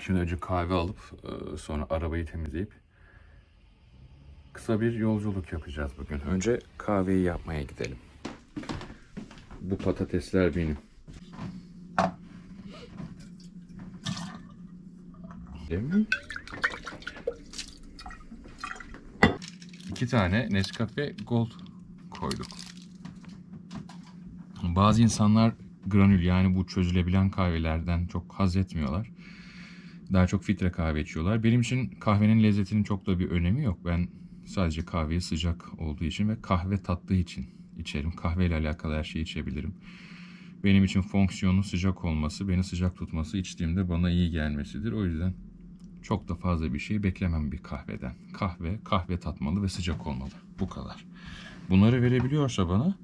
Şimdi önce kahve alıp e, sonra arabayı temizleyip kısa bir yolculuk yapacağız bugün. Önce kahveyi yapmaya gidelim. Bu patatesler benim. Değil mi? İki tane Nescafe Gold koyduk. Bazı insanlar granül yani bu çözülebilen kahvelerden çok haz etmiyorlar. Daha çok filtre kahve içiyorlar. Benim için kahvenin lezzetinin çok da bir önemi yok. Ben sadece kahveyi sıcak olduğu için ve kahve tattığı için içerim. Kahveyle alakalı her şeyi içebilirim. Benim için fonksiyonu sıcak olması, beni sıcak tutması, içtiğimde bana iyi gelmesidir. O yüzden çok da fazla bir şey beklemem bir kahveden. Kahve, kahve tatmalı ve sıcak olmalı. Bu kadar. Bunları verebiliyorsa bana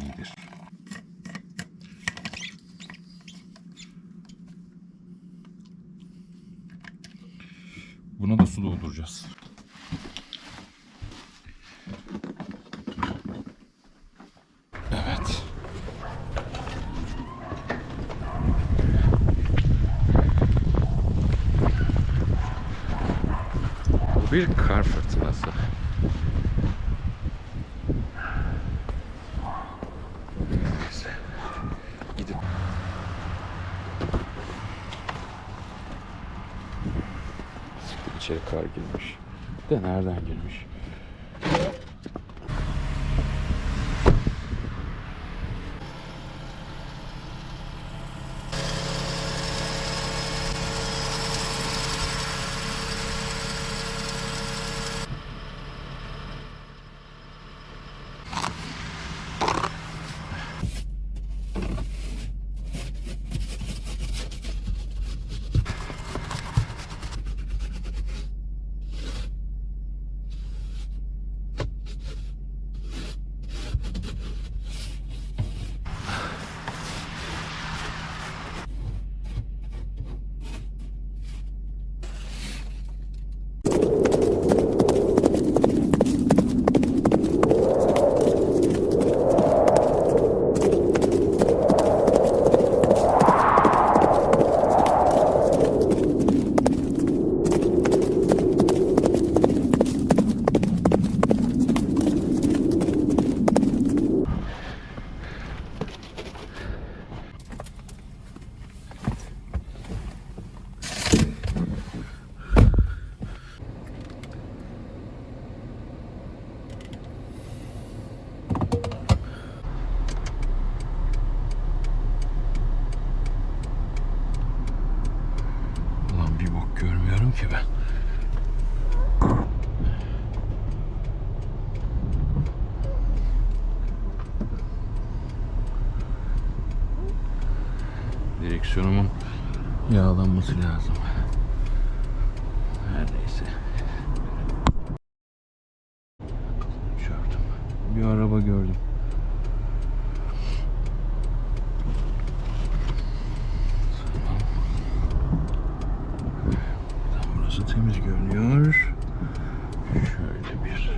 iyidir. Buna da su dolduracağız. Evet. Bir kar fırtınası. İçeri kar girmiş. De nereden girmiş? Ben. Direksiyonumun yağlanması lazım. Her neyse. Bir araba gördüm. Burası temiz görünüyor. Şöyle bir